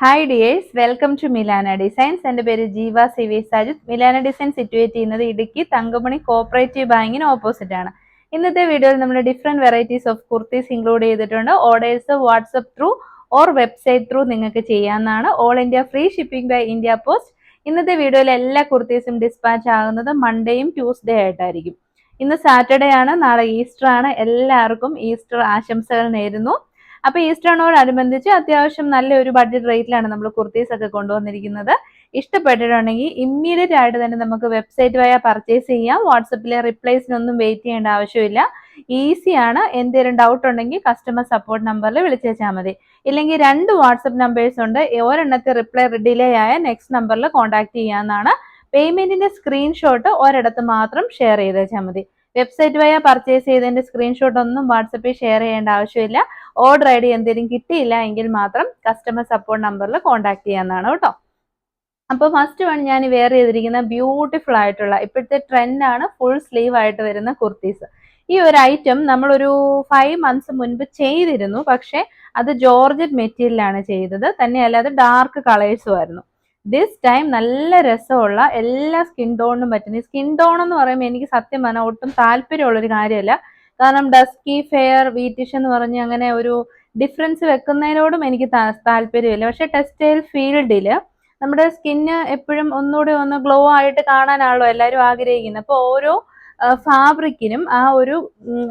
Hi dears welcome to Milana designs എന്റെ പേര് Jeeva C V Sajid Milana design situate ചെയ്യുന്നത് ഇടുക്കി തങ്കമണി കോപ്പറേറ്റീവ് ബാങ്കിന് ഓപ്പോസിറ്റ് ആണ്. ഇന്നത്തെ വീഡിയോയിൽ നമ്മൾ different varieties of kurtis include ചെയ്തിട്ടുണ്ട്. Orders WhatsApp through or website through നിങ്ങൾക്ക് ചെയ്യാവുന്നതാണ്. All India free shipping by India post ഇന്നത്തെ വീഡിയോയിൽ എല്ലാ കുർത്തീസും ഡിസ്പാച്ച് ആകുന്നത് മൺഡേയും ട്യൂസ്ഡേ ആയിട്ടായിരിക്കും. ഇന്ന് സാറ്റർഡേ ആണ് നാളെ ഈസ്റ്റർ ആണ്. എല്ലാവർക്കും ഈസ്റ്റർ ആശംസകൾ നേരുന്നു. അപ്പൊ ഈസ്റ്ററിനോടനുബന്ധിച്ച് അത്യാവശ്യം നല്ല ഒരു ബഡ്ജറ്റ് റേറ്റിലാണ് നമ്മൾ കുർത്തീസ് ഒക്കെ കൊണ്ടുവന്നിരിക്കുന്നത്. ഇഷ്ടപ്പെട്ടിട്ടുണ്ടെങ്കിൽ ഇമ്മീഡിയറ്റ് ആയിട്ട് തന്നെ നമുക്ക് വെബ്സൈറ്റ് വഴി പർച്ചേസ് ചെയ്യാം. വാട്സപ്പിലെ റിപ്ലൈസിനൊന്നും വെയിറ്റ് ചെയ്യേണ്ട ആവശ്യമില്ല. ഈസിയാണ് എന്തെങ്കിലും ഡൗട്ട് ഉണ്ടെങ്കിൽ കസ്റ്റമർ സപ്പോർട്ട് നമ്പറിൽ വിളിച്ചേച്ചാൽ മതി. ഇല്ലെങ്കിൽ രണ്ട് വാട്സപ്പ് നമ്പേഴ്സ് ഉണ്ട്. ഒരെണ്ണത്തെ റിപ്ലൈ ഡിലേ ആയ നെക്സ്റ്റ് നമ്പറിൽ കോൺടാക്ട് ചെയ്യാമെന്നാണ് പേയ്മെന്റിന്റെ സ്ക്രീൻഷോട്ട് ഒരിടത്ത് മാത്രം ഷെയർ ചെയ്തേച്ചാൽ മതി. വെബ്സൈറ്റ് വഴി പർച്ചേസ് ചെയ്തതിന്റെ സ്ക്രീൻഷോട്ട് ഒന്നും വാട്സപ്പിൽ ഷെയർ ചെയ്യേണ്ട ആവശ്യമില്ല. ഓർഡർ ഐ ഡി എന്തെങ്കിലും കിട്ടിയില്ല എങ്കിൽ മാത്രം കസ്റ്റമർ സപ്പോർട്ട് നമ്പറിൽ കോൺടാക്ട് ചെയ്യാവുന്നതാണ് കേട്ടോ. അപ്പോൾ ഫസ്റ്റ് വൺ ഞാൻ വെയർ ചെയ്തിരിക്കുന്ന ബ്യൂട്ടിഫുൾ ആയിട്ടുള്ള ഇപ്പോഴത്തെ ട്രെൻഡ് ആണ് ഫുൾ സ്ലീവ് ആയിട്ട് വരുന്ന കുർത്തീസ് ഈ ഒരു ഐറ്റം നമ്മളൊരു ഫൈവ് മന്ത്സ് മുൻപ് ചെയ്തിരുന്നു. പക്ഷേ അത് ജോർജറ്റ് മെറ്റീരിയലാണ് ചെയ്തത്. തന്നെയല്ല അത് ഡാർക്ക് കളേഴ്സും ആയിരുന്നു. ദിസ് ടൈം നല്ല രസമുള്ള എല്ലാ സ്കിൻ ടോണിനും പറ്റുന്ന സ്കിൻ ടോൺ എന്ന് പറയുമ്പോൾ എനിക്ക് സത്യം പറഞ്ഞാൽ ഒട്ടും താല്പര്യമുള്ളൊരു കാര്യമല്ല. കാരണം ഡസ്കി ഫെയർ വീറ്റിഷ് എന്ന് പറഞ്ഞ് അങ്ങനെ ഒരു ഡിഫറൻസ് വെക്കുന്നതിനോടും എനിക്ക് താല്പര്യമില്ല. പക്ഷെ ടെക്സ്റ്റൈൽ ഫീൽഡിൽ നമ്മുടെ സ്കിന്ന് എപ്പോഴും ഒന്നുകൂടി ഒന്ന് ഗ്ലോ ആയിട്ട് കാണാനാണല്ലോ എല്ലാവരും ആഗ്രഹിക്കുന്നത്. അപ്പോൾ ഓരോ ഫാബ്രിക്കിനും ആ ഒരു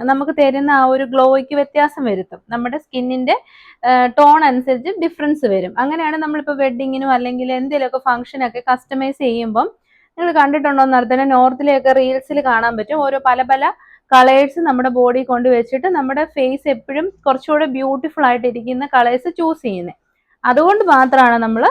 നമുക്ക് തരുന്ന ആ ഒരു ഗ്ലോയ്ക്ക് വ്യത്യാസം വരുത്തും. നമ്മുടെ സ്കിന്നിന്റെ ടോൺ അനുസരിച്ച് ഡിഫറൻസ് വരും. അങ്ങനെയാണ് നമ്മളിപ്പോൾ വെഡിങ്ങിനും അല്ലെങ്കിൽ എന്തെങ്കിലുമൊക്കെ ഫംഗ്ഷനൊക്കെ കസ്റ്റമൈസ് ചെയ്യുമ്പം നിങ്ങൾ കണ്ടിട്ടുണ്ടോ എന്നറിയത്തില്ല നോർത്തിലെയൊക്കെ റീൽസിൽ കാണാൻ പറ്റും. ഓരോ പല പല കളേഴ്സ് നമ്മുടെ ബോഡി കൊണ്ട് വെച്ചിട്ട് നമ്മുടെ ഫേസ് എപ്പോഴും കുറച്ചുകൂടെ ബ്യൂട്ടിഫുൾ ആയിട്ട് ഇരിക്കുന്ന കളേഴ്സ് ചൂസ് ചെയ്യുന്നത് അതുകൊണ്ട് മാത്രമാണ് നമ്മൾ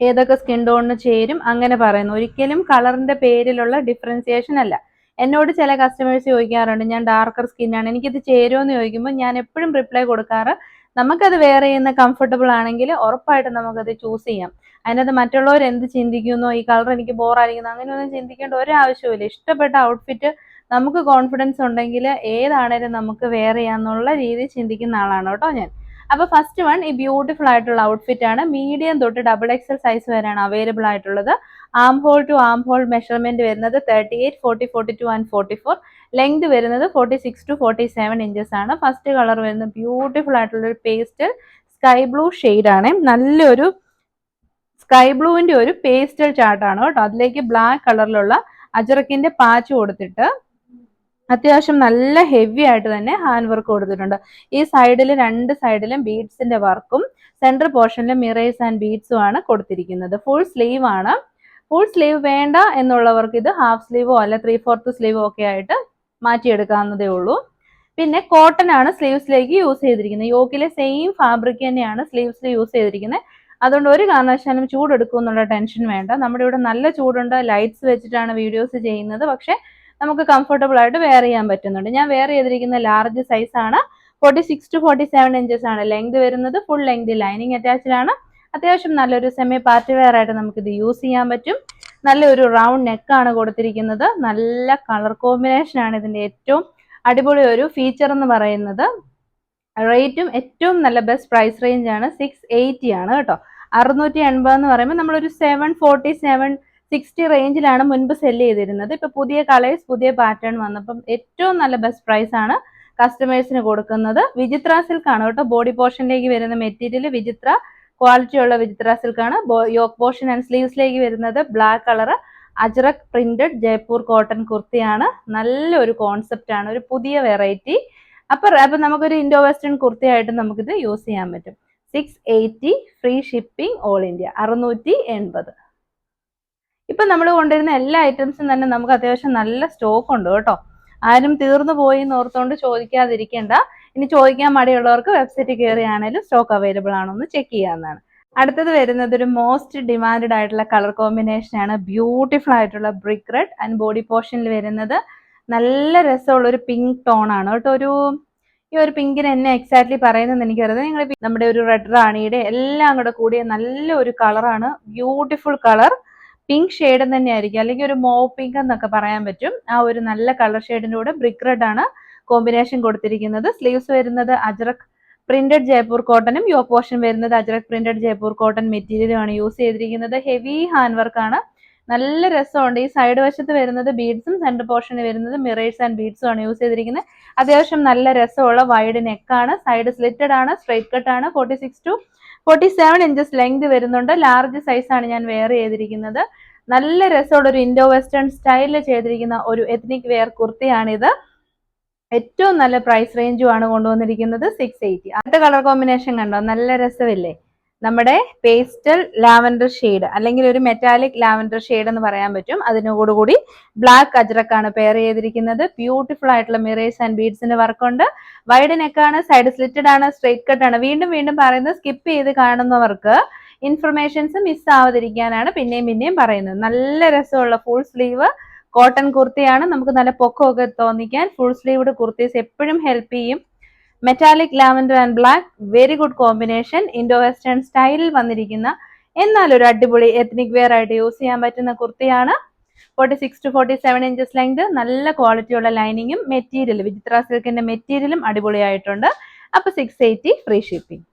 ഏതൊക്കെ സ്കിൻ ടോണിന് ചേരും അങ്ങനെ പറയുന്നു ഒരിക്കലും കളറിന്റെ പേരിലുള്ള ഡിഫറൻസിയേഷൻ അല്ല. എന്നോട് ചില കസ്റ്റമേഴ്സ് ചോദിക്കാറുണ്ട് ഞാൻ ഡാർക്കർ സ്കിന്നാണ് എനിക്കിത് ചേരുമെന്ന് ചോദിക്കുമ്പോൾ ഞാൻ എപ്പോഴും റിപ്ലൈ കൊടുക്കാറ്. നമുക്കത് വെയർ ചെയ്യുന്ന കംഫർട്ടബിൾ ആണെങ്കിൽ ഉറപ്പായിട്ടും നമുക്കത് ചൂസ് ചെയ്യാം. അതിനകത്ത് മറ്റുള്ളവർ എന്ത് ചിന്തിക്കുന്നു? ഈ കളർ എനിക്ക് ബോറായിരിക്കുന്നു അങ്ങനെയൊന്നും ചിന്തിക്കേണ്ട ഒരാവശ്യമില്ല ഇഷ്ടപ്പെട്ട ഔട്ട്ഫിറ്റ് നമുക്ക് കോൺഫിഡൻസ് ഉണ്ടെങ്കിൽ ഏതാണേലും നമുക്ക് വെയർ ചെയ്യാന്നുള്ള രീതി ചിന്തിക്കുന്ന ആളാണ് കേട്ടോ ഞാൻ. അപ്പോൾ ഫസ്റ്റ് വൺ ഈ ബ്യൂട്ടിഫുൾ ആയിട്ടുള്ള ഔട്ട്ഫിറ്റ് ആണ്. മീഡിയം തൊട്ട് ഡബിൾ എക്സൽ സൈസ് വരെയാണ് അവൈലബിൾ ആയിട്ടുള്ളത്. Arm hole to arm hole measurement വരുന്നത് thirty eight forty forty two and forty four length വരുന്നത് forty six to forty seven inches ആണ്. ഫസ്റ്റ് കളർ വരുന്നത് ബ്യൂട്ടിഫുൾ ആയിട്ടുള്ള ഒരു പേസ്റ്റൽ സ്കൈ ബ്ലൂ ആണ്. നല്ലൊരു സ്കൈ ബ്ലൂവിന്റെ ഒരു പേസ്റ്റൽ ചാർട്ടാണ് കേട്ടോ. അതിലേക്ക് ബ്ലാക്ക് കളറിലുള്ള അജറക്കിന്റെ പാച്ച് കൊടുത്തിട്ട് അത്യാവശ്യം നല്ല ഹെവി ആയിട്ട് തന്നെ ഹാൻഡ് വർക്ക് കൊടുത്തിട്ടുണ്ട്. ഈ സൈഡിൽ രണ്ട് സൈഡിലും ബീഡ്സിന്റെ വർക്കും സെൻട്രൽ പോർഷനിൽ മിറേഴ്സ് ആൻഡ് ബീഡ്സും ആണ് കൊടുത്തിരിക്കുന്നത്. ഫുൾ സ്ലീവ് ആണ്. ഫുൾ സ്ലീവ് വേണ്ട എന്നുള്ളവർക്ക് ഇത് ഹാഫ് സ്ലീവോ അല്ല ത്രീ ഫോർത്ത് സ്ലീവോ ഒക്കെ ആയിട്ട് മാറ്റിയെടുക്കാവുന്നതേ ഉള്ളൂ. പിന്നെ കോട്ടൺ ആണ് സ്ലീവ്സിലേക്ക് യൂസ് ചെയ്തിരിക്കുന്നത്. യോക്കിലെ സെയിം ഫാബ്രിക് തന്നെയാണ് സ്ലീവ്സിൽ യൂസ് ചെയ്തിരിക്കുന്നത്. അതുകൊണ്ട് ഒരു കാരണവശാലും ചൂടെടുക്കും എന്നുള്ള ടെൻഷൻ വേണ്ട. നമ്മുടെ ഇവിടെ നല്ല ചൂടുണ്ട്. ലൈറ്റ്സ് വെച്ചിട്ടാണ് വീഡിയോസ് ചെയ്യുന്നത്. പക്ഷേ നമുക്ക് കംഫർട്ടബിൾ ആയിട്ട് വെയർ ചെയ്യാൻ പറ്റുന്നുണ്ട്. ഞാൻ വെയർ ചെയ്തിരിക്കുന്ന ലാർജ് സൈസ് ആണ്. Forty six to forty seven inches ആണ്. ലെങ്ത് വരുന്നത് ഫുൾ ലെങ്ത് ലൈനിങ് അറ്റാച്ചിലാണ് അത്യാവശ്യം നല്ലൊരു സെമി പാർട്ടി വെയർ ആയിട്ട് നമുക്ക് ഇത് യൂസ് ചെയ്യാൻ പറ്റും. നല്ലൊരു റൗണ്ട് നെക്കാണ് കൊടുത്തിരിക്കുന്നത്. നല്ല കളർ കോമ്പിനേഷൻ ആണ് ഇതിന്റെ ഏറ്റവും അടിപൊളി ഒരു ഫീച്ചർ എന്ന് പറയുന്നത്. റേറ്റും ഏറ്റവും നല്ല ബെസ്റ്റ് പ്രൈസ് റേഞ്ച് ആണ് സിക്സ് എയ്റ്റി ആണ് കേട്ടോ. അറുന്നൂറ്റി എൺപത് എന്ന് പറയുമ്പോൾ നമ്മളൊരു സെവൻ ഫോർട്ടി സെവൻ സിക്സ്റ്റി റേഞ്ചിലാണ് മുൻപ് സെൽ ചെയ്തിരുന്നത്. ഇപ്പൊ പുതിയ കളേഴ്സ് പുതിയ പാറ്റേൺ വന്നപ്പം ഏറ്റവും നല്ല ബെസ്റ്റ് പ്രൈസ് ആണ് കസ്റ്റമേഴ്സിന് കൊടുക്കുന്നത്. വിചിത്ര സിൽക്ക് ആണ് കേട്ടോ. ബോഡി പോർഷനിലേക്ക് വരുന്ന മെറ്റീരിയൽ വിചിത്ര ക്വാളിറ്റി ഉള്ള വിചിത്ര സിൽക്ക് ആണ്. യോക്ക് പോർഷൻ ആൻഡ് സ്ലീവ്സിലേക്ക് വരുന്നത് black colour Ajrakh printed Jaipur cotton കുർത്തിയാണ് നല്ലൊരു കോൺസെപ്റ്റ് ആണ്. ഒരു പുതിയ വെറൈറ്റി അപ്പൊ അപ്പൊ നമുക്കൊരു ഇൻഡോ വെസ്റ്റേൺ കുർത്തിയായിട്ട് നമുക്കിത് യൂസ് ചെയ്യാൻ പറ്റും. Six eighty free shipping all India അറുന്നൂറ്റി എൺപത്. ഇപ്പൊ നമ്മൾ കൊണ്ടുവരുന്ന എല്ലാ ഐറ്റംസും തന്നെ നമുക്ക് അത്യാവശ്യം നല്ല സ്റ്റോക്ക് ഉണ്ട് കേട്ടോ. ആരും തീർന്നു പോയി എന്ന് ഓർത്തുകൊണ്ട് ചോദിക്കാതിരിക്കേണ്ട. ഇനി ചോദിക്കാൻ മടിയുള്ളവർക്ക് വെബ്സൈറ്റ് കയറിയാണെങ്കിലും സ്റ്റോക്ക് അവൈലബിൾ ആണോ എന്ന് ചെക്ക് ചെയ്യാവുന്നതാണ്. അടുത്തത് വരുന്നത് ഒരു മോസ്റ്റ് ഡിമാൻഡ് ആയിട്ടുള്ള കളർ കോമ്പിനേഷൻ ആണ്. ബ്യൂട്ടിഫുൾ ആയിട്ടുള്ള ബ്രിക്ക് റെഡ് ആൻഡ് ബോഡി പോർഷനിൽ വരുന്നത്. നല്ല രസമുള്ള ഒരു പിങ്ക് ടോൺ ആണ് കേട്ടോ. ഒരു ഈ ഒരു പിങ്കിന് എന്നെ എക്സാക്ട്ലി പറയുന്നത് എനിക്കറിയാം. നിങ്ങൾ നമ്മുടെ ഒരു റെഡ് റാണിയുടെ എല്ലാം കൂടെ കൂടിയ നല്ല ഒരു കളറാണ് ബ്യൂട്ടിഫുൾ കളർ പിങ്ക് ഷെയ്ഡ് തന്നെ ആയിരിക്കും അല്ലെങ്കിൽ ഒരു മോ പിങ്ക് എന്നൊക്കെ പറയാൻ പറ്റും. ആ ഒരു നല്ല കളർ ഷെയ്ഡിന്റെ കൂടെ ബ്രിക്ക് റെഡ് ആണ് കോമ്പിനേഷൻ കൊടുത്തിരിക്കുന്നത്. സ്ലീവ്സ് വരുന്നത് അജ്രക് പ്രിന്റഡ് ജയ്പൂർ കോട്ടനും യോ പോർഷൻ വരുന്നത് അജ്രക് പ്രിന്റഡ് ജയ്പൂർ കോട്ടൺ മെറ്റീരിയലുമാണ് യൂസ് ചെയ്തിരിക്കുന്നത്. ഹെവി ഹാൻഡ് വർക്ക് ആണ്. നല്ല രസമുണ്ട്. ഈ സൈഡ് വശത്ത് വരുന്നത് ബീഡ്സും സെന്റർ പോർഷൻ വരുന്നത് മിറേഴ്സ് ആൻഡ് ബീഡ്സും ആണ് യൂസ് ചെയ്തിരിക്കുന്നത്. അത്യാവശ്യം നല്ല രസമുള്ള വൈഡ് നെക്കാണ് സൈഡ് സ്ലിറ്റഡ് ആണ് സ്ട്രൈറ്റ് കട്ട് ആണ്. Forty six to forty seven inches length വരുന്നുണ്ട്. ലാർജ് സൈസ് ആണ് ഞാൻ വെയർ ചെയ്തിരിക്കുന്നത്. നല്ല രസമുള്ള ഒരു ഇൻഡോ വെസ്റ്റേൺ സ്റ്റൈലിൽ ചെയ്തിരിക്കുന്ന ഒരു എത്നിക് വെയർ കുർത്തിയാണിത്. ഏറ്റവും നല്ല പ്രൈസ് റേഞ്ചുമാണ് കൊണ്ടുവന്നിരിക്കുന്നത് സിക്സ് എയ്റ്റി അടുത്ത കളർ കോമ്പിനേഷൻ കണ്ടോ? നല്ല രസമില്ലേ? നമ്മുടെ പേസ്റ്റൽ ലാവൻഡർ ഷെയ്ഡ് അല്ലെങ്കിൽ ഒരു മെറ്റാലിക് ലാവൻഡർ ഷെയ്ഡ് എന്ന് പറയാൻ പറ്റും. അതിനോടുകൂടി ബ്ലാക്ക് അജ്രക്കാണ് പെയർ ചെയ്തിരിക്കുന്നത്. ബ്യൂട്ടിഫുൾ ആയിട്ടുള്ള മിറേഴ്സ് ആൻഡ് ബീഡ്സിന്റെ വർക്കുണ്ട് വൈഡ് നെക്കാണ് സൈഡ് സ്ലിറ്റഡ് ആണ് സ്ട്രേറ്റ് കട്ട് ആണ് വീണ്ടും വീണ്ടും പറയുന്നത് സ്കിപ്പ് ചെയ്ത് കാണുന്നവർക്ക് ഇൻഫർമേഷൻസ് മിസ് ആവാതിരിക്കാനാണ് പിന്നെയും പിന്നെയും പറയുന്നത്. നല്ല രസമുള്ള ഫുൾ സ്ലീവ് കോട്ടൺ കുർത്തിയാണ്. നമുക്ക് നല്ല പൊക്കമൊക്കെ തോന്നിക്കാൻ ഫുൾ സ്ലീവ്ഡ് കുർത്തീസ് എപ്പോഴും ഹെൽപ്പ് ചെയ്യും. Metallic lavender and black very good combination Indo western സ്റ്റൈലിൽ വന്നിരിക്കുന്ന എന്നാൽ ഒരു അടിപൊളി എത്നിക് വെയർ ആയിട്ട് യൂസ് ചെയ്യാൻ പറ്റുന്ന കുർത്തിയാണ്. Forty six to forty seven inches length നല്ല ക്വാളിറ്റിയുള്ള ലൈനിങ്ങും മെറ്റീരിയൽ വിചിത്ര സിൽക്കിന്റെ മെറ്റീരിയലും അടിപൊളിയായിട്ടുണ്ട്. അപ്പൊ സിക്സ് എയ്റ്റി ഫ്രീ ഷിപ്പിംഗ്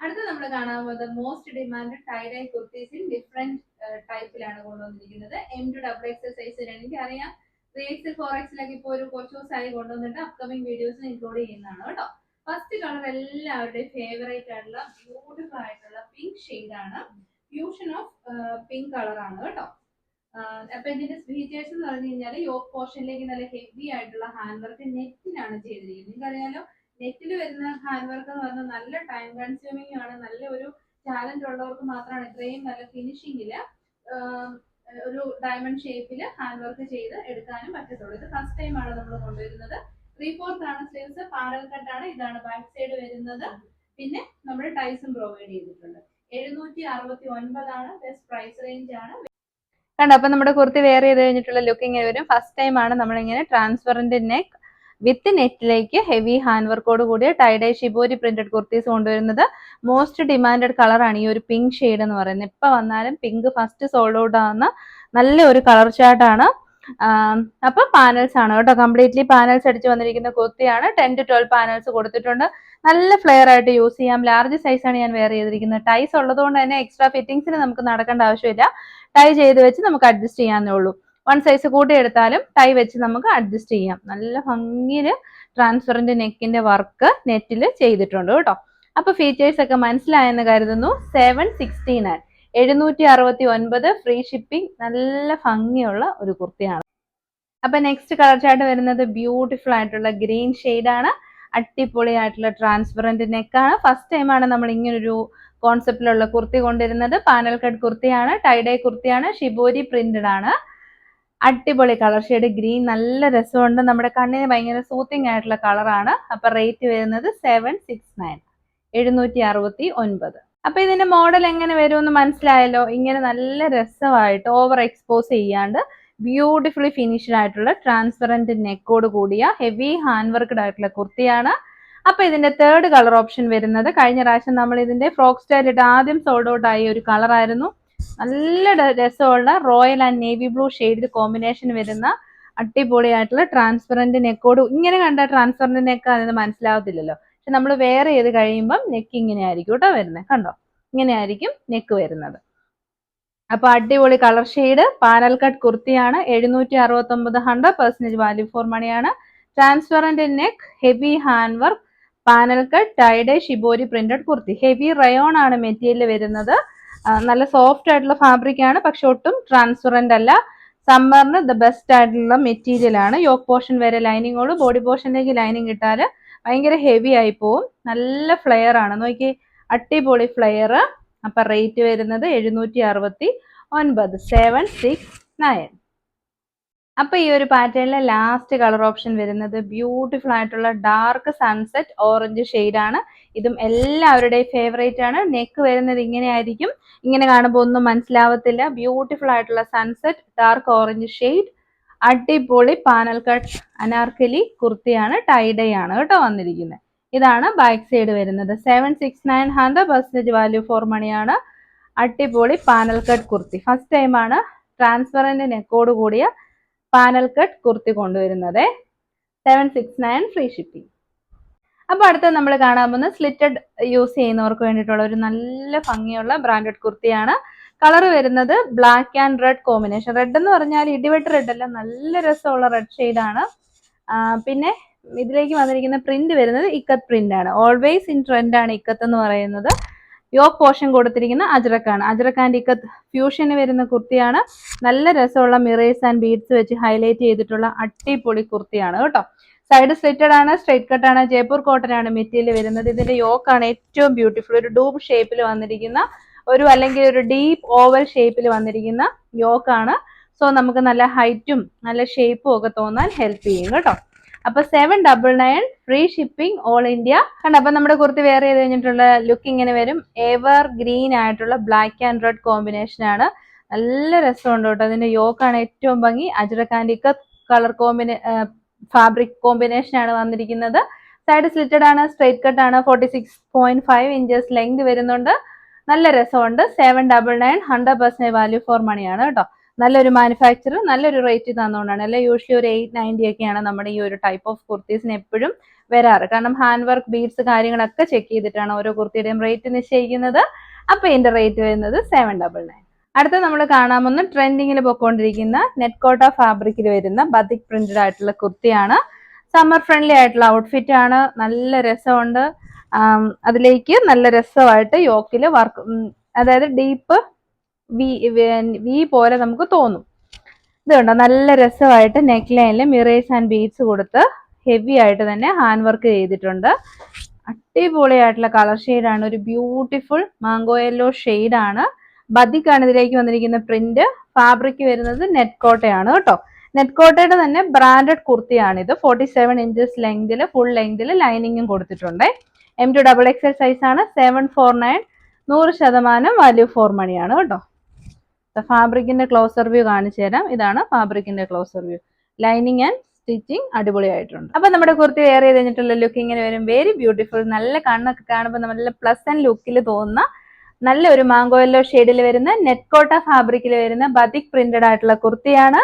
അടുത്ത നമ്മൾ കാണാൻ പോകുന്നത് മോസ്റ്റ് ഡിമാൻഡ് ടൈഡൈ കുർത്തീസിൽ ഡിഫറെന്റ് ടൈപ്പിലാണ് കൊണ്ടുവന്നിരിക്കുന്നത്. എം ടു ഡബിൾ എക്സൽ സൈസിലാണ് എനിക്കറിയാം. ത്രീ എക്സ് ഫോർ എക്സിലൊക്കെ ഇപ്പോൾ ഒരു കൊച്ചു ദിവസമായി കൊണ്ടുവന്നിട്ട് അപ്കമിങ് വീഡിയോസ് ഇൻക്ലൂഡ് ചെയ്യുന്നതാണ് കേട്ടോ. ഫസ്റ്റ് കളർ എല്ലാവരുടെയും ഫേവറേറ്റ് ആയിട്ടുള്ള ബ്യൂട്ടിഫുൾ ആയിട്ടുള്ള പിങ്ക് ആണ്. ഫ്യൂഷൻ ഓഫ് പിങ്ക് കളറാണ് കേട്ടോ. അപ്പൊ ഇതിന്റെ ഫീച്ചേഴ്സ് എന്ന് പറഞ്ഞു കഴിഞ്ഞാൽ യോക്ക് പോർഷനിലേക്ക് നല്ല ഹെവി ആയിട്ടുള്ള ഹാൻഡ് വർക്ക് നെറ്റിനാണ് ചെയ്തിരിക്കുന്നത്. നിങ്ങൾക്കറിയാലോ നെറ്റിൽ വരുന്ന ഹാൻഡ് വർക്ക് എന്ന് പറഞ്ഞാൽ നല്ല ടൈം കൺസ്യൂമിംഗ് ആണ് നല്ല ഒരു ടാലന്റ് ഉള്ളവർക്ക് മാത്രമാണ് ഇത്രയും നല്ല ഫിനിഷിങ്ങിൽ ഒരു ഡയമണ്ട് ഷേപ്പിൽ ഹാൻഡ് വർക്ക് ചെയ്ത് എടുക്കാനും പറ്റത്തുള്ളൂ. ഇത് ഫസ്റ്റ് ടൈം ആണ് നമ്മൾ കൊണ്ടുവരുന്നത്? ത്രീ ഫോർത്ത് ആണ് സ്ലീവ്സ് പാരൽ കട്ട് ആണ്. ഇതാണ് ബാക്ക് സൈഡ് വരുന്നത്. പിന്നെ നമ്മൾ ടൈസും പ്രൊവൈഡ് ചെയ്തിട്ടുണ്ട്. എഴുന്നൂറ്റി അറുപത്തി ഒൻപതാണ് ബെസ്റ്റ് പ്രൈസ് റേഞ്ച് ആണ്. കണ്ടോ അപ്പൊ നമ്മുടെ കുർത്തി വെയർ ചെയ്ത് കഴിഞ്ഞിട്ടുള്ള ലുക്ക് ഇങ്ങനെ വരും ഫസ്റ്റ് ടൈം ആണ് നമ്മളിങ്ങനെ ട്രാൻസ്പെറന്റ് നെക്ക് വിത്ത് നെറ്റിലേക്ക് ഹെവി ഹാൻഡ് വർക്കോട് കൂടിയ ടൈഡൈ ഷിബോരി പ്രിന്റഡ് കുർത്തീസ് കൊണ്ടുവരുന്നത്. മോസ്റ്റ് ഡിമാൻഡഡ് കളറാണ് ഈ ഒരു പിങ്ക് ഷെയ്ഡ് എന്ന് പറയുന്നത്. ഇപ്പൊ വന്നാലും പിങ്ക് ഫസ്റ്റ് സോൾഡ് ഔട്ട് ആവുന്ന നല്ല ഒരു കളർ ചാർട്ടാണ് അപ്പൊ പാനൽസ് ആണ് കേട്ടോ. കംപ്ലീറ്റ്ലി പാനൽസ് അടിച്ച് വന്നിരിക്കുന്ന കുർത്തിയാണ്. ടെൻ ടു ട്വൽവ് പാനൽസ് കൊടുത്തിട്ടുണ്ട്. നല്ല ഫ്ലെയർ ആയിട്ട് യൂസ് ചെയ്യാം. ലാർജ് സൈസ് ആണ് ഞാൻ വെയർ ചെയ്തിരിക്കുന്നത്. ടൈസ് ഉള്ളതുകൊണ്ട് തന്നെ എക്സ്ട്രാ ഫിറ്റിംഗ്സിന് നമുക്ക് നടക്കേണ്ട ആവശ്യമില്ല. ടൈ ചെയ്ത് വെച്ച് നമുക്ക് അഡ്ജസ്റ്റ് ചെയ്യാന്നേ ഉള്ളൂ. വൺ സൈസ് കൂട്ടിയെടുത്താലും ടൈ വെച്ച് നമുക്ക് അഡ്ജസ്റ്റ് ചെയ്യാം. നല്ല ഭംഗിയിൽ ട്രാൻസ്ഫറിന്റെ നെക്കിന്റെ വർക്ക് നെറ്റിൽ ചെയ്തിട്ടുണ്ട് കേട്ടോ. അപ്പൊ ഫീച്ചേഴ്സ് ഒക്കെ മനസ്സിലായെന്ന് കരുതുന്നു. സെവൻ സിക്സ്റ്റി നയൻ എഴുന്നൂറ്റി അറുപത്തി ഒൻപത് ഫ്രീ ഷിപ്പിംഗ് നല്ല ഭംഗിയുള്ള ഒരു കുർത്തിയാണ്. അപ്പൊ നെക്സ്റ്റ് കളർ ചാർട്ട് വരുന്നത് ബ്യൂട്ടിഫുൾ ആയിട്ടുള്ള ഗ്രീൻ ആണ്. അടിപൊളി ആയിട്ടുള്ള ട്രാൻസ്പെറന്റ് നെക്കാണ് ഫസ്റ്റ് ടൈമാണ് നമ്മൾ ഇങ്ങനൊരു കോൺസെപ്റ്റിലുള്ള കുർത്തി കൊണ്ടിരുന്നത് പാനൽ കട്ട് കുർത്തിയാണ് ടൈഡൈ കുർത്തിയാണ് ഷിബോരി പ്രിന്റഡ് ആണ്. അടിപൊളി കളർ ഷെയ്ഡ് ഗ്രീൻ നല്ല രസമുണ്ട്. നമ്മുടെ കണ്ണിന് ഭയങ്കര സൂത്തിങ് ആയിട്ടുള്ള കളറാണ് അപ്പൊ റേറ്റ് വരുന്നത് സെവൻ സിക്സ് നയൻ എഴുന്നൂറ്റി അറുപത്തി ഒൻപത് അപ്പൊ ഇതിന്റെ മോഡൽ എങ്ങനെ വരുമെന്ന് മനസ്സിലായല്ലോ? ഇങ്ങനെ നല്ല രസമായിട്ട് ഓവർ എക്സ്പോസ് ചെയ്യാണ്ട് ബ്യൂട്ടിഫുള്ളി ഫിനിഷ്ഡ് ആയിട്ടുള്ള ട്രാൻസ്പെറന്റ് നെക്കോട് കൂടിയ ഹെവി ഹാൻഡ് വർക്ക്ഡ് ആയിട്ടുള്ള കുർത്തിയാണ്. അപ്പൊ ഇതിന്റെ തേർഡ് കളർ ഓപ്ഷൻ വരുന്നത് കഴിഞ്ഞ പ്രാവശ്യം നമ്മൾ ഇതിന്റെ ഫ്രോക്ക് സ്റ്റൈൽ ഇട്ട് ആദ്യം സോൾഡ് ഔട്ട് ആയ ഒരു കളറായിരുന്നു നല്ല രസമുള്ള royal and navy blue shade combination വരുന്ന അടിപൊളിയായിട്ടുള്ള ട്രാൻസ്പെറന്റ് നെക്കോട് ഇങ്ങനെ കണ്ട ട്രാൻസ്പെറന്റ് നെക്ക് അതിന് മനസ്സിലാവത്തില്ലല്ലോ. നമ്മൾ വേറെ ചെയ്ത് കഴിയുമ്പം നെക്ക് ഇങ്ങനെ ആയിരിക്കും കേട്ടോ വരുന്നത് കണ്ടോ? ഇങ്ങനെ ആയിരിക്കും നെക്ക് വരുന്നത്. അപ്പൊ അടിപൊളി കളർ ഷെയ്ഡ് പാനൽ കട്ട് കുർത്തിയാണ് എഴുന്നൂറ്റി അറുപത്തി ഒമ്പത് ഹൺഡ്രഡ് പെർസെന്റേജ് വാല്യൂ ഫോർ മണിയാണ് transparent neck heavy hand work panel cut tied shibori printed kurti. Heavy rayon ആണ് മെറ്റീരിയൽ വരുന്നത്. നല്ല സോഫ്റ്റ് ആയിട്ടുള്ള ഫാബ്രിക് ആണ് പക്ഷെ ഒട്ടും ട്രാൻസ്പെറന്റ് അല്ല. സമ്മറിന് ദ ബെസ്റ്റ് ആയിട്ടുള്ള മെറ്റീരിയൽ ആണ്. യോക്ക് പോർഷൻ വരെ ലൈനിങ്ങോട് ബോഡി പോർഷനിലേക്ക് ലൈനിങ് ഇട്ടാൽ ഭയങ്കര ഹെവി ആയി പോവും. നല്ല ഫ്ലെയർ ആണ്. നോക്കി അടിപൊളി ഫ്ലെയർ അപ്പൊ റേറ്റ് വരുന്നത് എഴുന്നൂറ്റി അറുപത്തി ഒൻപത് സെവൻ സിക്സ് നയൻ അപ്പൊ ഈ ഒരു പാറ്റേണിലെ ലാസ്റ്റ് കളർ ഓപ്ഷൻ വരുന്നത് ബ്യൂട്ടിഫുൾ ആയിട്ടുള്ള ഡാർക്ക് സൺസെറ്റ് ഓറഞ്ച് ആണ്. ഇതും എല്ലാവരുടെയും ഫേവറേറ്റ് ആണ്. നെക്ക് വരുന്നത് ഇങ്ങനെ ആയിരിക്കും. ഇങ്ങനെ കാണുമ്പോൾ ഒന്നും മനസ്സിലാവത്തില്ല. ബ്യൂട്ടിഫുൾ ആയിട്ടുള്ള സൺസെറ്റ് ഡാർക്ക് ഓറഞ്ച് ഷെയ്ഡ് അടിപൊളി പാനൽ കട്ട് അനാർക്കലി കുർത്തിയാണ് ടൈഡൈ ആണ് കേട്ടോ വന്നിരിക്കുന്നത്. ഇതാണ് ബാക്ക് സൈഡ് വരുന്നത്. Seven six nine hundred percentage value for മണിയാണ്. അടിപൊളി പാനൽ കട്ട് കുർത്തി. ഫസ്റ്റ് ടൈമാണ് ട്രാൻസ്പെറന്റ് നെക്കോട് കൂടിയ പാനൽ കട്ട് കുർത്തി കൊണ്ടുവരുന്നത്. Seven six nine free shipping അപ്പോൾ അടുത്ത നമ്മൾ കാണാൻ പോകുന്നത് സ്ലിറ്റഡ് യൂസ് ചെയ്യുന്നവർക്ക് വേണ്ടിയിട്ടുള്ള ഒരു നല്ല ഭംഗിയുള്ള ബ്രാൻഡഡ് കുർത്തിയാണ്. കളർ വരുന്നത് black and red combination red എന്ന് പറഞ്ഞാൽ ഇടിവെട്ട് റെഡ് അല്ല നല്ല രസമുള്ള റെഡ് ഷെയ്ഡാണ് പിന്നെ ഇതിലേക്ക് വന്നിരിക്കുന്ന പ്രിന്റ് വരുന്നത് ഇക്കത്ത് പ്രിന്റ് ആണ്. ഓൾവേസ് ഇൻ ട്രെൻഡ് ആണ് ഇക്കത്ത് എന്ന് പറയുന്നത്. യോക്ക് പോർഷൻ കൊടുത്തിരിക്കുന്ന അജ്രക്കാണ് അജ്രക്ക് ആൻഡ് ഇക്കത്ത് ഫ്യൂഷന് വരുന്ന കുർത്തിയാണ്. നല്ല രസമുള്ള മിറേഴ്സ് ആൻഡ് ബീഡ്സ് വെച്ച് ഹൈലൈറ്റ് ചെയ്തിട്ടുള്ള അട്ടിപ്പൊളി കുർത്തിയാണ് കേട്ടോ. സൈഡ് സ്ലിറ്റഡ് ആണ് സ്ട്രൈറ്റ് കട്ട് ആണ് ജയ്പൂർ കോട്ടൺ ആണ് മെറ്റീരിയൽ വരുന്നത്. ഇതിന്റെ യോക്കാണ് ഏറ്റവും ബ്യൂട്ടിഫുൾ ഒരു ഡൂബ് ഷേപ്പിൽ വന്നിരിക്കുന്ന ഒരു അല്ലെങ്കിൽ ഒരു ഡീപ്പ് ഓവൽ ഷേപ്പിൽ വന്നിരിക്കുന്ന യോക്കാണ് സോ നമുക്ക് നല്ല ഹൈറ്റും നല്ല ഷേപ്പും ഒക്കെ തോന്നാൻ ഹെൽപ്പ് ചെയ്യും കേട്ടോ. അപ്പൊ seven double nine free shipping all India കണ്ട? അപ്പൊ നമ്മുടെ കുർത്തി വെയർ ചെയ്ത് കഴിഞ്ഞിട്ടുള്ള ലുക്ക് ഇങ്ങനെ വരും? എവർ ഗ്രീൻ ആയിട്ടുള്ള ബ്ലാക്ക് ആൻഡ് റെഡ് കോമ്പിനേഷൻ ആണ്. നല്ല രസമുണ്ട് കേട്ടോ. അതിന്റെ യോക്കാണ് ഏറ്റവും ഭംഗി. അജ്രക്കാൻഡിക്ക കളർ കോമ്പിനേ ഫാബ്രിക് കോമ്പിനേഷൻ ആണ് വന്നിരിക്കുന്നത്. സൈഡ് സ്ലിറ്റഡ് ആണ് സ്ട്രൈറ്റ് കട്ട് ആണ്. Forty six point five inches length വരുന്നുണ്ട്. നല്ല രസമുണ്ട്. Seven double nine hundred percent value for മണിയാണ് കേട്ടോ. നല്ലൊരു മാനുഫാക്ചർ നല്ലൊരു റേറ്റ് തന്നുകൊണ്ടാണ് അല്ലെ യൂഷ്വലി ഒരു എയ്റ്റ് നയന്റി ഒക്കെയാണ് നമ്മുടെ ഈ ഒരു ടൈപ്പ് ഓഫ് കുർത്തീസിന് എപ്പോഴും വരാറ്. കാരണം ഹാൻഡ് വർക്ക് ബീഡ്സ് കാര്യങ്ങളൊക്കെ ചെക്ക് ചെയ്തിട്ടാണ് ഓരോ കുർത്തിയുടെയും റേറ്റ് നിശ്ചയിക്കുന്നത്. അപ്പൊ ഇതിന്റെ റേറ്റ് വരുന്നത് സെവൻ ഡബിൾ നയൻ അടുത്ത നമ്മൾ കാണാമെന്ന് ട്രെൻഡിങ്ങിൽ പൊക്കോണ്ടിരിക്കുന്ന നെറ്റ് കോട്ട ഫാബ്രിക്കിൽ വരുന്ന ബതിക് പ്രിന്റഡ് ആയിട്ടുള്ള കുർത്തിയാണ് സമ്മർ ഫ്രണ്ട്ലി ആയിട്ടുള്ള ഔട്ട്ഫിറ്റ് ആണ്. നല്ല രസമുണ്ട്. അതിലേക്ക് നല്ല രസമായിട്ട് യോക്കിൽ വർക്ക് അതായത് ഡീപ്പ് വി പോലെ നമുക്ക് തോന്നും. ഇതുണ്ട് നല്ല രസമായിട്ട് നെക്ക് ലൈനിൽ മിറേസ് ആൻഡ് ബീഡ്സ് കൊടുത്ത് ഹെവി ആയിട്ട് തന്നെ ഹാൻഡ് വർക്ക് ചെയ്തിട്ടുണ്ട്. അടിപൊളിയായിട്ടുള്ള കളർ ഷെയ്ഡാണ്. ഒരു ബ്യൂട്ടിഫുൾ മാംഗോ യെല്ലോ ഷെയ്ഡാണ്. ബദിക്കാണ് ഇതിലേക്ക് വന്നിരിക്കുന്ന പ്രിന്റ്. ഫാബ്രിക് വരുന്നത് നെറ്റ് കോട്ടയാണ് കേട്ടോ. നെറ്റ് കോട്ടയുടെ തന്നെ ബ്രാൻഡഡ് കുർത്തിയാണ് ഇത് ഫോർട്ടി സെവൻ ഇഞ്ചസ് ലെങ്തിൽ ഫുൾ ലെങ്തിൽ ലൈനിങ്ങും കൊടുത്തിട്ടുണ്ട്. M to double XL size ആണ്. സെവൻ ഫോർ നയൻ നൂറ് ശതമാനം വാല്യൂ ഫോർ മണിയാണ് കേട്ടോ. ഫാബ്രിക്കിന്റെ ക്ലോസർ വ്യൂ കാണിച്ചു തരാം. ഇതാണ് ഫാബ്രിക്കിന്റെ closer view lining and stitching അടിപൊളിയായിട്ടുണ്ട്. അപ്പൊ നമ്മുടെ കുർത്തി വെയർ ചെയ്ത് കഴിഞ്ഞിട്ടുള്ള ലുക്ക് ഇങ്ങനെ വരും. വെരി ബ്യൂട്ടിഫുൾ നല്ല കണ്ണൊക്കെ കാണുമ്പോൾ നല്ല പ്ലസ് ആൻഡ് ലുക്കിൽ തോന്നുന്ന നല്ല ഒരു മാംഗോ യെല്ലോ ഷെയ്ഡിൽ വരുന്ന നെറ്റ് കോട്ട ഫാബ്രിക്കിൽ വരുന്ന ബതിക് പ്രിന്റഡ് ആയിട്ടുള്ള കുർത്തിയാണ്.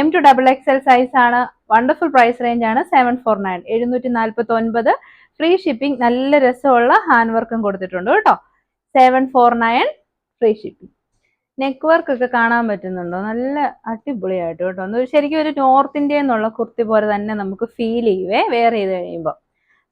M to double X L size ആണ്. വണ്ടർഫുൾ പ്രൈസ് റേഞ്ച് ആണ്. സെവൻ ഫോർ നയൻ എഴുന്നൂറ്റി നാൽപ്പത്തി ഒൻപത് ഫ്രീ ഷിപ്പിംഗ് നല്ല രസമുള്ള ഹാൻഡ് വർക്കും കൊടുത്തിട്ടുണ്ട് കേട്ടോ. Seven four nine free shipping neck work ഒക്കെ കാണാൻ പറ്റുന്നുണ്ടോ? നല്ല അടിപൊളിയായിട്ട് കേട്ടോ. ഒന്ന് ശരിക്കും ഒരു നോർത്ത് ഇന്ത്യ എന്നുള്ള കുർത്തി പോലെ തന്നെ നമുക്ക് ഫീൽ ചെയ്യുവേ വെയർ ചെയ്ത് കഴിയുമ്പോൾ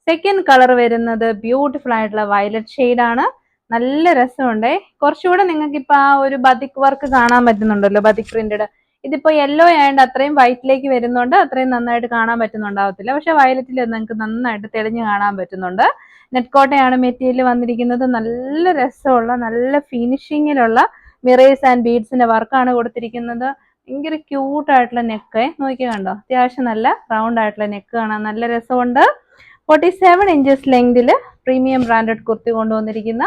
സെക്കൻഡ് കളർ വരുന്നത് ബ്യൂട്ടിഫുൾ ആയിട്ടുള്ള വയലറ്റ് ആണ്. നല്ല രസമുണ്ടേ. കുറച്ചുകൂടെ നിങ്ങൾക്ക് ഇപ്പൊ ആ ഒരു ബതിക് വർക്ക് കാണാൻ പറ്റുന്നുണ്ടല്ലോ ബതിക് പ്രിന്റഡ് ഇതിപ്പോ യെല്ലോ ആയതുകൊണ്ട് അത്രയും വൈറ്റിലേക്ക് വരുന്നുണ്ട്. അത്രയും നന്നായിട്ട് കാണാൻ പറ്റുന്നുണ്ടാവത്തില്ല. പക്ഷെ വയലറ്റിൽ നിങ്ങൾക്ക് നന്നായിട്ട് തെളിഞ്ഞു കാണാൻ പറ്റുന്നുണ്ട്. നെറ്റ് കോട്ടയാണ് മെറ്റീരിയൽ വന്നിരിക്കുന്നത്. നല്ല രസമുള്ള നല്ല ഫിനിഷിങ്ങിലുള്ള മിറേഴ്സ് ആൻഡ് ബീഡ്സിന്റെ വർക്കാണ് കൊടുത്തിരിക്കുന്നത്. ഭയങ്കര ക്യൂട്ട് ആയിട്ടുള്ള നെക്ക് നോക്കി കണ്ടോ? അത്യാവശ്യം നല്ല റൗണ്ട് ആയിട്ടുള്ള നെക്ക് കാണാൻ നല്ല രസമുണ്ട്. ഫോർട്ടി സെവൻ ഇഞ്ചസ് ലെങ്തിൽ പ്രീമിയം ബ്രാൻഡഡ് കുർത്തി കൊണ്ടുവന്നിരിക്കുന്ന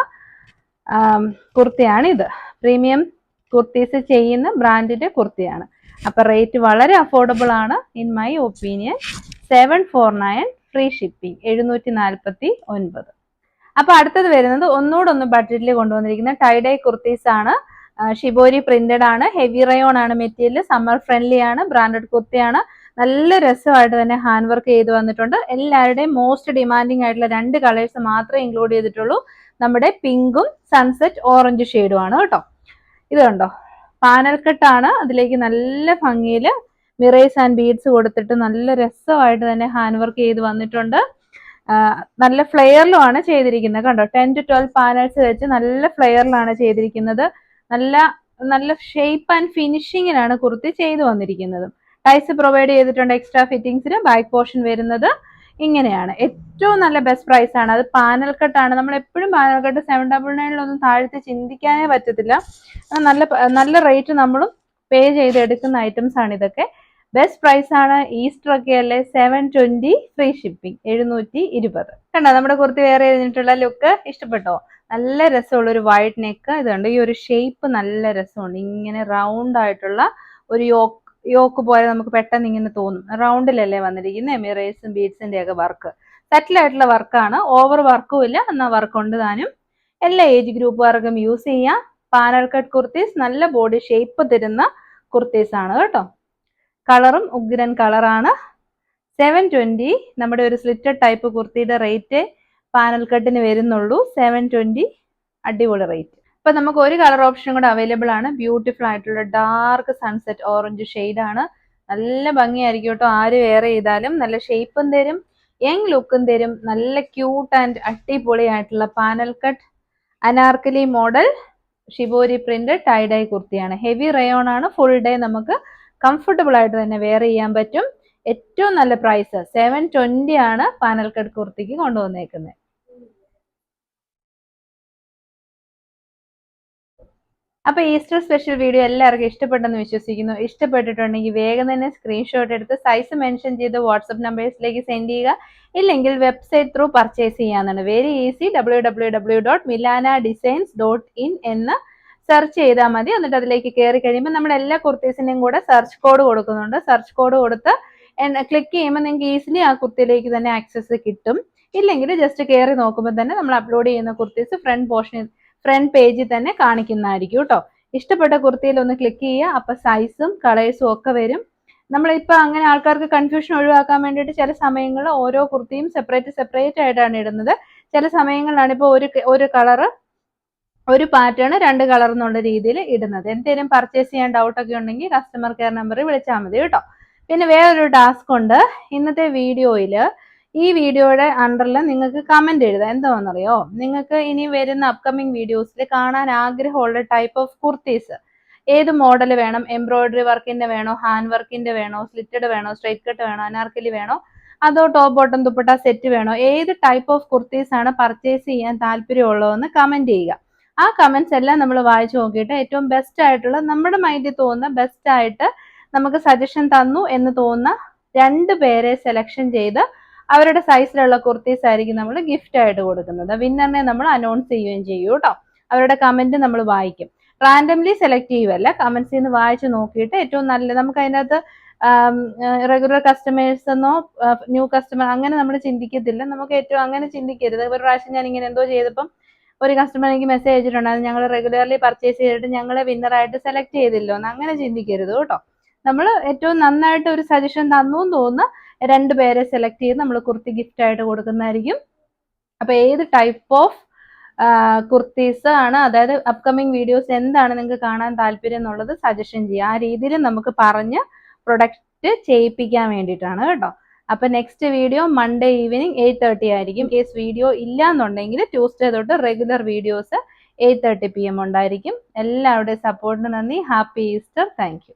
കുർത്തിയാണ് ഇത് പ്രീമിയം കുർത്തീസ് ചെയ്യുന്ന ബ്രാൻഡിന്റെ കുർത്തിയാണ്. അപ്പൊ റേറ്റ് വളരെ അഫോർഡബിൾ ആണ്. In my opinion seven four nine free shipping എഴുന്നൂറ്റി നാൽപ്പത്തി ഒൻപത് അപ്പൊ അടുത്തത് വരുന്നത് ഒന്നോടൊന്ന് ഒന്ന് ബഡ്ജറ്റിൽ കൊണ്ടുവന്നിരിക്കുന്ന ടൈഡൈ കുർത്തീസ് ആണ് ഷിബോരി പ്രിന്റഡ് ആണ്. ഹെവി റയോൺ ആണ് മെറ്റീരിയൽ സമ്മർ ഫ്രണ്ട്ലി ആണ്. ബ്രാൻഡഡ് കുർത്തിയാണ്. നല്ല രസമായിട്ട് തന്നെ ഹാൻഡ് വർക്ക് ചെയ്ത് വന്നിട്ടുണ്ട്. എല്ലാവരുടെയും മോസ്റ്റ് ഡിമാൻഡിങ് ആയിട്ടുള്ള രണ്ട് കളേഴ്സ് മാത്രമേ ഇൻക്ലൂഡ് ചെയ്തിട്ടുള്ളൂ. നമ്മുടെ പിങ്കും സൺസെറ്റ് ഓറഞ്ച് ഷെയ്ഡും ആണ് കേട്ടോ. ഇത് കണ്ടോ? പാനൽ കെട്ടാണ് അതിലേക്ക് നല്ല ഭംഗിയിൽ മിറേസ് ആൻഡ് ബീഡ്സ് കൊടുത്തിട്ട് നല്ല രസമായിട്ട് തന്നെ ഹാൻഡ് വർക്ക് ചെയ്ത് വന്നിട്ടുണ്ട്. നല്ല ഫ്ലെയറിലുമാണ് ചെയ്തിരിക്കുന്നത്. കണ്ടോ? ടെൻ ടു ട്വൽവ് പാനൽസ് വെച്ച് നല്ല ഫ്ലെയറിലാണ് ചെയ്തിരിക്കുന്നത്. നല്ല നല്ല ഷേപ്പ് ആൻഡ് ഫിനിഷിങ്ങിനാണ് കുർത്തി ചെയ്തു വന്നിരിക്കുന്നത്. ടൈസ് പ്രൊവൈഡ് ചെയ്തിട്ടുണ്ട് എക്സ്ട്രാ ഫിറ്റിംഗ്സിന് ബാക്ക് പോർഷൻ വരുന്നത്. ഇങ്ങനെയാണ്. ഏറ്റവും നല്ല ബെസ്റ്റ് പ്രൈസ് ആണ്. അത് പാനൽ കട്ടാണ് നമ്മൾ എപ്പോഴും പാനൽ കട്ട് സെവൻ ഡബിൾ നയനിലൊന്നും താഴ്ത്തി ചിന്തിക്കാനേ പറ്റത്തില്ല. നല്ല നല്ല റേറ്റ് നമ്മളും പേ ചെയ്ത് എടുക്കുന്ന ഐറ്റംസ് ആണ് ഇതൊക്കെ. ബെസ്റ്റ് പ്രൈസ് ആണ് ഈസ്റ്റർ ഒക്കെ അല്ലേ? സെവൻ ട്വന്റി ഫ്രീ ഷിപ്പിംഗ് എഴുന്നൂറ്റി ഇരുപത്. കണ്ടോ? നമ്മുടെ കുർത്തി വേറെ എഴുതിയിട്ടുള്ള ലുക്ക് ഇഷ്ടപ്പെട്ടോ? നല്ല രസമുള്ള ഒരു വൈറ്റ് നെക്ക് ഇതുണ്ട്. ഈ ഒരു ഷേപ്പ് നല്ല രസമുണ്ട്. ഇങ്ങനെ റൗണ്ട് ആയിട്ടുള്ള ഒരു യോക്ക് യോക്ക് പോലെ നമുക്ക് പെട്ടെന്ന് ഇങ്ങനെ തോന്നും. റൗണ്ടിലല്ലേ വന്നിരിക്കുന്നത് എമിറേറ്റ്സും ബീഡ്സിന്റെ ഒക്കെ വർക്ക് സെറ്റിൽ ആയിട്ടുള്ള വർക്കാണ് ഓവർ വർക്കും ഇല്ല. എന്നാൽ വർക്ക് ഉണ്ട് താനും. എല്ലാ ഏജ് ഗ്രൂപ്പുകാർക്കും യൂസ് ചെയ്യാം. പാനൽ കട്ട് കുർത്തീസ് നല്ല ബോഡി ഷേപ്പ് തരുന്ന കുർത്തീസ് ആണ് കേട്ടോ. കളറും ഉഗ്രൻ കളറാണ് സെവൻ ട്വന്റി നമ്മുടെ ഒരു സ്ലിറ്റഡ് ടൈപ്പ് കുർത്തിയുടെ റേറ്റ് പാനൽ കട്ടിന് വരുന്നുള്ളൂ. സെവൻ ട്വന്റി അടിപൊളി റേറ്റ് ഇപ്പൊ നമുക്ക് ഒരു കളർ ഓപ്ഷനും കൂടെ അവൈലബിൾ ആണ്. ബ്യൂട്ടിഫുൾ ആയിട്ടുള്ള ഡാർക്ക് സൺസെറ്റ് ഓറഞ്ച് ആണ് നല്ല ഭംഗിയായിരിക്കും കേട്ടോ. ആര് വെയർ ചെയ്താലും നല്ല ഷേപ്പും തരും യങ് ലുക്കും തരും. നല്ല ക്യൂട്ട് ആൻഡ് അടിപൊളി ആയിട്ടുള്ള panel cut anarkali model shibori print tie dye കുർത്തിയാണ്. ഹെവി റയോൺ ആണ്. ഫുൾ ഡേ നമുക്ക് കംഫർട്ടബിൾ ആയിട്ട് തന്നെ വെയർ ചെയ്യാൻ പറ്റും. ഏറ്റവും നല്ല പ്രൈസ് സെവൻ ട്വന്റി ആണ് പാനൽ കട്ട് കുർത്തിക്ക് കൊണ്ടുവന്നേക്കുന്നത്. അപ്പൊ ഈസ്റ്റർ സ്പെഷ്യൽ വീഡിയോ എല്ലാവർക്കും ഇഷ്ടപ്പെട്ടെന്ന് വിശ്വസിക്കുന്നു. ഇഷ്ടപ്പെട്ടിട്ടുണ്ടെങ്കിൽ വേഗം തന്നെ സ്ക്രീൻഷോട്ട് എടുത്ത് സൈസ് മെൻഷൻ ചെയ്ത് വാട്സപ്പ് നമ്പേഴ്സിലേക്ക് സെൻഡ് ചെയ്യുക. ഇല്ലെങ്കിൽ വെബ്സൈറ്റ് ത്രൂ പർച്ചേസ് ചെയ്യാവുന്നതാണ് very easy W W W dot Milana designs dot in എന്ന് സെർച്ച് ചെയ്താൽ മതി. എന്നിട്ട് അതിലേക്ക് കയറി കഴിയുമ്പോൾ നമ്മുടെ എല്ലാ കുർത്തീസിന്റെയും കൂടെ സെർച്ച് കോഡ് കൊടുക്കുന്നുണ്ട്. സെർച്ച് കോഡ് കൊടുത്ത് ക്ലിക്ക് ചെയ്യുമ്പോൾ നിങ്ങൾക്ക് ഈസിലി ആ കുർത്തിയിലേക്ക് തന്നെ ആക്സസ് കിട്ടും. ഇല്ലെങ്കിൽ ജസ്റ്റ് കയറി നോക്കുമ്പോൾ തന്നെ നമ്മൾ അപ്ലോഡ് ചെയ്യുന്ന കുർത്തീസ് ഫ്രണ്ട് പോർഷനിൽ ഫ്രണ്ട് പേജിൽ തന്നെ കാണിക്കുന്നതായിരിക്കും കേട്ടോ. ഇഷ്ടപ്പെട്ട കുർത്തിയിൽ ഒന്ന് ക്ലിക്ക് ചെയ്യുക. അപ്പൊ സൈസും കളേഴ്സും ഒക്കെ വരും. നമ്മളിപ്പോ അങ്ങനെ ആൾക്കാർക്ക് കൺഫ്യൂഷൻ ഒഴിവാക്കാൻ വേണ്ടിയിട്ട് ചില സമയങ്ങളിൽ ഓരോ കുർത്തിയും സെപ്പറേറ്റ് സെപ്പറേറ്റ് ആയിട്ടാണ് ഇടുന്നത്. ചില സമയങ്ങളിലാണ് ഇപ്പോൾ ഒരു ഒരു കളറ് ഒരു പാറ്റേൺ രണ്ട് കളർ എന്നുള്ള രീതിയിൽ ഇടുന്നത്. എന്തെങ്കിലും പർച്ചേസ് ചെയ്യാൻ ഡൗട്ടൊക്കെ ഉണ്ടെങ്കിൽ കസ്റ്റമർ കെയർ നമ്പറിൽ വിളിച്ചാൽ മതി കേട്ടോ. പിന്നെ വേറൊരു ടാസ്ക് ഉണ്ട്. ഇന്നത്തെ വീഡിയോയിൽ ഈ വീഡിയോയുടെ അണ്ടറിൽ നിങ്ങൾക്ക് കമന്റ് എഴുതാം. എന്താണെന്നറിയോ? നിങ്ങൾക്ക് ഇനി വരുന്ന അപ്കമിങ് വീഡിയോസിൽ കാണാൻ ആഗ്രഹമുള്ള ടൈപ്പ് ഓഫ് കുർത്തീസ് ഏത് മോഡൽ വേണം? എംബ്രോയിഡറി വർക്കിന്റെ വേണോ? ഹാൻഡ് വർക്കിന്റെ വേണോ? സ്ലിറ്റഡ് വേണോ? സ്ട്രൈറ്റ് കട്ട് വേണോ? അനാർക്കലി വേണോ? അതോ ടോപ്പ് ബോട്ടം ദുപ്പട്ട സെറ്റ് വേണോ? ഏത് ടൈപ്പ് ഓഫ് കുർത്തീസ് ആണ് പർച്ചേസ് ചെയ്യാൻ താല്പര്യമുള്ളതെന്ന് കമന്റ് ചെയ്യുക. ആ കമന്റ്സ് എല്ലാം നമ്മൾ വായിച്ചു നോക്കിയിട്ട് ഏറ്റവും ബെസ്റ്റ് ആയിട്ടുള്ള നമ്മുടെ മൈൻഡിൽ തോന്നുന്ന ബെസ്റ്റ് ആയിട്ട് നമുക്ക് സജഷൻ തന്നു എന്ന് തോന്നുന്ന രണ്ട് പേരെ സെലക്ഷൻ ചെയ്ത് അവരുടെ സൈസിലുള്ള കുർത്തീസ് ആയിരിക്കും നമ്മൾ ഗിഫ്റ്റ് ആയിട്ട് കൊടുക്കുന്നത്. വിന്നറിനെ നമ്മൾ അനൗൺസ് ചെയ്യുകയും ചെയ്യും കേട്ടോ. അവരുടെ കമന്റ് നമ്മൾ വായിക്കും. റാൻഡംലി സെലക്ട് ചെയ്യുമല്ല കമന്റ്സിൽ നിന്ന് വായിച്ച് നോക്കിയിട്ട് ഏറ്റവും നല്ല നമുക്ക് അതിനകത്ത് റെഗുലർ കസ്റ്റമേഴ്സ് എന്നോ ന്യൂ കസ്റ്റമർ അങ്ങനെ നമ്മൾ ചിന്തിക്കത്തില്ല. നമുക്ക് ഏറ്റവും അങ്ങനെ ചിന്തിക്കരുത്. ഒരു പ്രാവശ്യം ഞാൻ ഇങ്ങനെ എന്തോ ചെയ്തപ്പം ഒരു കസ്റ്റമർ എനിക്ക് മെസ്സേജ് അയച്ചിട്ടുണ്ട്. അത് ഞങ്ങൾ റെഗുലർലി പർച്ചേസ് ചെയ്തിട്ട് ഞങ്ങളെ വിന്നറായിട്ട് സെലക്ട് ചെയ്തില്ലോ എന്ന് അങ്ങനെ ചിന്തിക്കരുത് കേട്ടോ. നമ്മൾ ഏറ്റവും നന്നായിട്ട് ഒരു സജഷൻ തന്നു തോന്നുന്ന. രണ്ട് പേരെ സെലക്ട് ചെയ്ത് നമ്മൾ കുർത്തി ഗിഫ്റ്റ് ആയിട്ട് കൊടുക്കുന്നതായിരിക്കും. അപ്പൊ ഏത് ടൈപ്പ് ഓഫ് കുർത്തീസ് ആണ് അതായത് അപ്കമിങ് വീഡിയോസ് എന്താണ് നിങ്ങൾക്ക് കാണാൻ താല്പര്യം എന്നുള്ളത് സജഷൻ ചെയ്യുക. ആ രീതിയിൽ നമുക്ക് പറഞ്ഞ് പ്രൊഡക്റ്റ് ചെയ്യിപ്പിക്കാൻ വേണ്ടിയിട്ടാണ് കേട്ടോ. അപ്പൊ next video Monday evening eight thirty ആയിരിക്കും. കേസ് വീഡിയോ ഇല്ല എന്നുണ്ടെങ്കിൽ ട്യൂസ്ഡേ തൊട്ട് regular videos eight thirty P M ഉണ്ടായിരിക്കും. എല്ലാവരുടെയും സപ്പോർട്ടിന് നന്ദി. Happy Easter thank